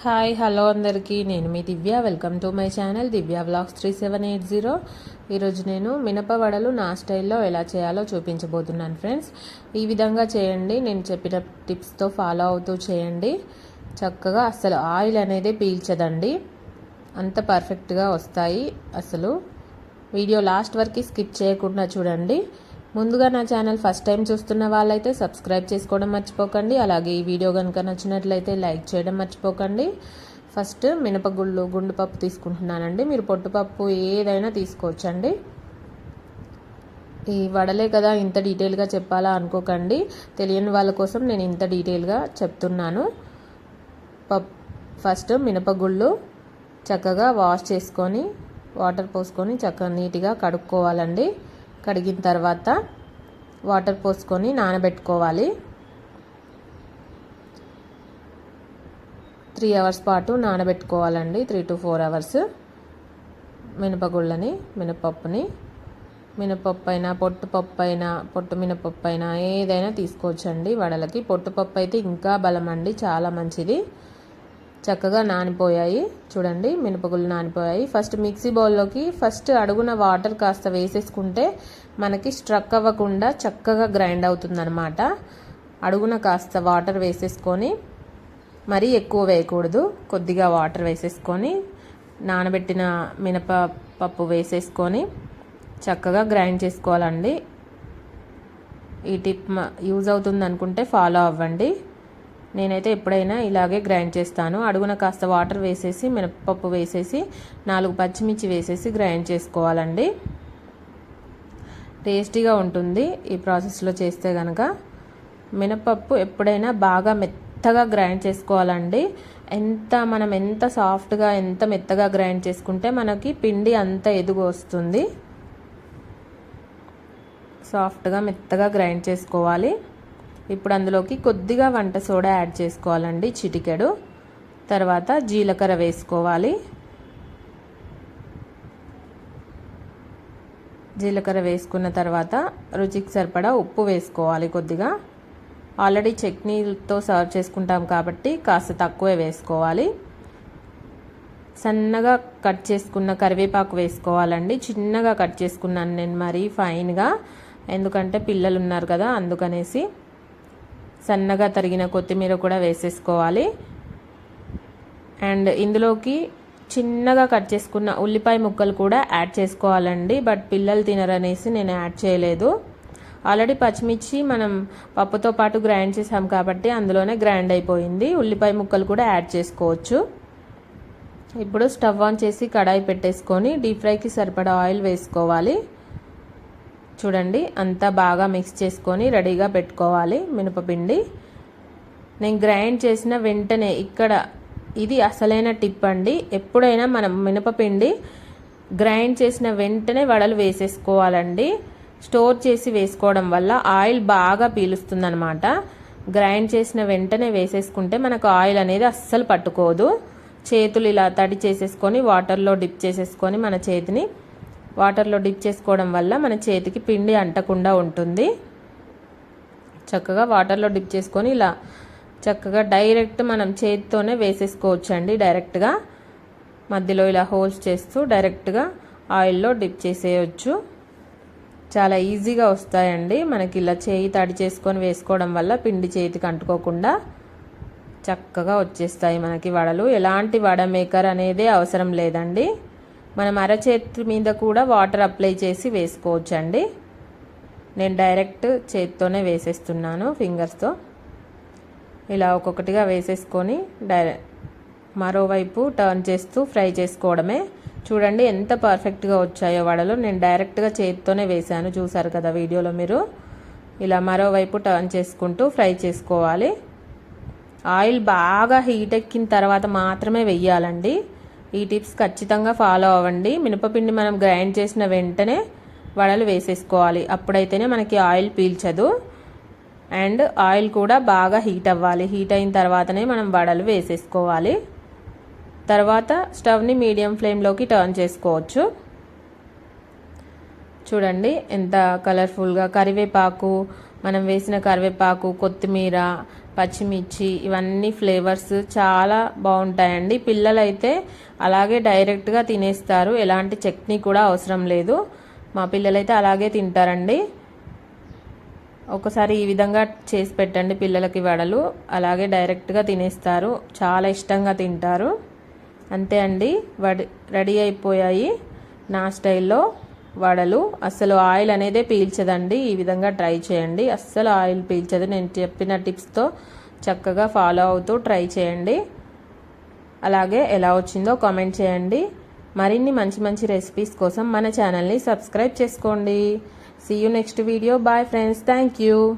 Hi hello అందరికీ. నేను మీ Divya. Welcome to my channel Divya blogs three seven eight zero. ఈరోజు నేను మినప వడలు నా స్టైల్లో ఎలా చేయాలో చూపించబోతున్నాను ఫ్రెండ్స్. ఈ విధంగా చేయండి. నేను చెప్పిన టిప్స్తో ఫాలో అవుతూ చేయండి. చక్కగా అసలు ఆయిల్ అనేది పీల్చదండి. అంత పర్ఫెక్ట్గా వస్తాయి అసలు. వీడియో లాస్ట్ వరకు స్కిప్ చేయకుండా చూడండి. ముందుగా నా ఛానల్ ఫస్ట్ టైం చూస్తున్న వాళ్ళైతే సబ్స్క్రైబ్ చేసుకోవడం మర్చిపోకండి. అలాగే ఈ వీడియో కనుక నచ్చినట్లయితే లైక్ చేయడం మర్చిపోకండి. ఫస్ట్ మినపగుళ్ళు గుండు పప్పు తీసుకుంటున్నానండి. మీరు పొట్టుపప్పు ఏదైనా తీసుకోవచ్చండి. ఈ వడలే కదా ఇంత డీటెయిల్గా చెప్పాలా అనుకోకండి. తెలియని వాళ్ళ కోసం నేను ఇంత డీటెయిల్గా చెప్తున్నాను. పప్ ఫస్ట్ మినపగుళ్ళు చక్కగా వాష్ చేసుకొని వాటర్ పోసుకొని చక్కగా నీట్గా కడుక్కోవాలండి. కడిగిన తర్వాత వాటర్ పోసుకొని నానబెట్టుకోవాలి. త్రీ అవర్స్ పాటు నానబెట్టుకోవాలండి. Three to four hours. మినపగుళ్ళని మినపప్పుని మినపప్పు అయినా పొట్టుపప్పు అయినా పొట్టు మినపప్పు అయినా ఏదైనా తీసుకోవచ్చండి వడలకి. పొట్టుపప్పు అయితే ఇంకా బలం అండి చాలా మంచిది. చక్కగా నానిపోయాయి. చూడండి మినపగుళ్ళు నానిపోయాయి. ఫస్ట్ మిక్సీ బౌల్లోకి ఫస్ట్ అడుగున వాటర్ కాస్త వేసేసుకుంటే మనకి స్ట్రక్ అవ్వకుండా చక్కగా గ్రైండ్ అవుతుందన్నమాట. అడుగున కాస్త వాటర్ వేసేసుకొని మరీ ఎక్కువ వేయకూడదు. కొద్దిగా వాటర్ వేసేసుకొని నానబెట్టిన మినప పప్పు వేసేసుకొని చక్కగా గ్రైండ్ చేసుకోవాలండి. ఈ టిప్ యూజ్ అవుతుంది అనుకుంటే ఫాలో అవ్వండి. నేనైతే ఎప్పుడైనా ఇలాగే గ్రైండ్ చేస్తాను. అడుగున కాస్త వాటర్ వేసేసి మినపప్పు వేసేసి నాలుగు పచ్చిమిర్చి వేసేసి గ్రైండ్ చేసుకోవాలండి. టేస్టీగా ఉంటుంది ఈ ప్రాసెస్లో చేస్తే కనుక మినపప్పు ఎప్పుడైనా బాగా మెత్తగా గ్రైండ్ చేసుకోవాలండి. ఎంత మనం ఎంత సాఫ్ట్గా ఎంత మెత్తగా గ్రైండ్ చేసుకుంటే మనకి పిండి అంత ఎదుగు వస్తుంది. సాఫ్ట్గా మెత్తగా గ్రైండ్ చేసుకోవాలి. ఇప్పుడు అందులోకి కొద్దిగా వంట సోడా యాడ్ చేసుకోవాలండి చిటికెడు. తర్వాత జీలకర్ర వేసుకోవాలి. జీలకర్ర వేసుకున్న తర్వాత రుచికి సరిపడా ఉప్పు వేసుకోవాలి కొద్దిగా. ఆల్రెడీ చట్నీతో సర్వ్ చేసుకుంటాం కాబట్టి కాస్త తక్కువే వేసుకోవాలి. సన్నగా కట్ చేసుకున్న కరివేపాకు వేసుకోవాలండి. చిన్నగా కట్ చేసుకున్నాను నేను మరీ ఫైన్గా. ఎందుకంటే పిల్లలు ఉన్నారు కదా అందుకనేసి. సన్నగా తరిగిన కొత్తిమీర కూడా వేసేసుకోవాలి. అండ్ ఇందులోకి చిన్నగా కట్ చేసుకున్న ఉల్లిపాయ ముక్కలు కూడా యాడ్ చేసుకోవాలండి. బట్ పిల్లలు తినరనేసి నేను యాడ్ చేయలేదు. ఆల్రెడీ పచ్చిమిర్చి మనం పప్పుతో పాటు గ్రైండ్ చేసాం కాబట్టి అందులోనే గ్రైండ్ అయిపోయింది. ఉల్లిపాయ ముక్కలు కూడా యాడ్ చేసుకోవచ్చు. ఇప్పుడు స్టవ్ ఆన్ చేసి కడాయి పెట్టేసుకొని డీప్ ఫ్రైకి సరిపడా ఆయిల్ వేసుకోవాలి. చూడండి అంతా బాగా మిక్స్ చేసుకొని రెడీగా పెట్టుకోవాలి మినపపిండి. నేను గ్రైండ్ చేసిన వెంటనే ఇక్కడ ఇది అసలైన టిప్ అండి. ఎప్పుడైనా మనం మినపపిండి గ్రైండ్ చేసిన వెంటనే వడలు వేసేసుకోవాలండి. స్టోర్ చేసి వేసుకోవడం వల్ల ఆయిల్ బాగా పీలుస్తుందనమాట గ్రైండ్ చేసిన వెంటనే వేసేసుకుంటే మనకు ఆయిల్ అనేది అస్సలు పట్టుకోదు. చేతులు ఇలా తడి చేసేసుకొని వాటర్లో డిప్ చేసేసుకొని మన చేతిని వాటర్లో డిప్ చేసుకోవడం వల్ల మన చేతికి పిండి అంటకుండా ఉంటుంది. చక్కగా వాటర్లో డిప్ చేసుకొని ఇలా చక్కగా డైరెక్ట్ మనం చేతితోనే వేసేసుకోవచ్చు అండి డైరెక్ట్గా మధ్యలో ఇలా హోల్స్ చేస్తూ డైరెక్ట్గా ఆయిల్లో డిప్ చేసేయచ్చు. చాలా ఈజీగా వస్తాయండి. మనకి ఇలా చేయి తడి చేసుకొని వేసుకోవడం వల్ల పిండి చేతికి అంటుకోకుండా చక్కగా వచ్చేస్తాయి మనకి వడలు. ఎలాంటి వడ మేకర్ అనేది అవసరం లేదండి. మనం అరచేతి మీద కూడా వాటర్ అప్లై చేసి వేసుకోవచ్చండి. నేను డైరెక్ట్ చేతితోనే వేసేస్తున్నాను ఫింగర్స్తో. ఇలా ఒక్కొక్కటిగా వేసేసుకొని డైరెక్ట్ మరోవైపు టర్న్ చేస్తూ ఫ్రై చేసుకోవడమే. చూడండి ఎంత పర్ఫెక్ట్గా వచ్చాయో వడలు. నేను డైరెక్ట్గా చేతితోనే వేశాను చూసారు కదా వీడియోలో మీరు. ఇలా మరోవైపు టర్న్ చేసుకుంటూ ఫ్రై చేసుకోవాలి. ఆయిల్ బాగా హీట్ ఎక్కిన తర్వాత మాత్రమే వెయ్యాలండి. ఈ టిప్స్ ఖచ్చితంగా ఫాలో అవ్వండి. మినపపిండి మనం గ్రైండ్ చేసిన వెంటనే వడలు వేసేసుకోవాలి. అప్పుడైతేనే మనకి ఆయిల్ పీల్చదు. అండ్ ఆయిల్ కూడా బాగా హీట్ అవ్వాలి. హీట్ అయిన తర్వాతనే మనం వడలు వేసేసుకోవాలి. తర్వాత స్టవ్ని మీడియం ఫ్లేమ్లోకి టర్న్ చేసుకోవచ్చు. చూడండి ఎంత కలర్ఫుల్గా కరివేపాకు మనం వేసిన కరివేపాకు కొత్తిమీర పచ్చిమిర్చి ఇవన్నీ ఫ్లేవర్స్ చాలా బాగుంటాయండి. పిల్లలైతే అలాగే డైరెక్ట్గా తినేస్తారు. ఎలాంటి చట్నీ కూడా అవసరం లేదు. మా పిల్లలైతే అలాగే తింటారండి. ఒకసారి ఈ విధంగా చేసి పెట్టండి పిల్లలకి వడలు. అలాగే డైరెక్ట్గా తినేస్తారు. చాలా ఇష్టంగా తింటారు. అంతే అండి. వడి రెడీ అయిపోయాయి నా స్టైల్లో. వడలు. అస్సలు ఆయిల్ అనేదే పీల్చదండి. ఈ విధంగా ట్రై చేయండి. అస్సలు ఆయిల్ పీల్చదు. నేను చెప్పిన టిప్స్తో చక్కగా ఫాలో అవుతూ ట్రై చేయండి. అలాగే ఎలా వచ్చిందో కామెంట్ చేయండి. మరిన్ని మంచి మంచి రెసిపీస్ కోసం మన ఛానల్ని సబ్స్క్రైబ్ చేసుకోండి. See you next video bye friends thank you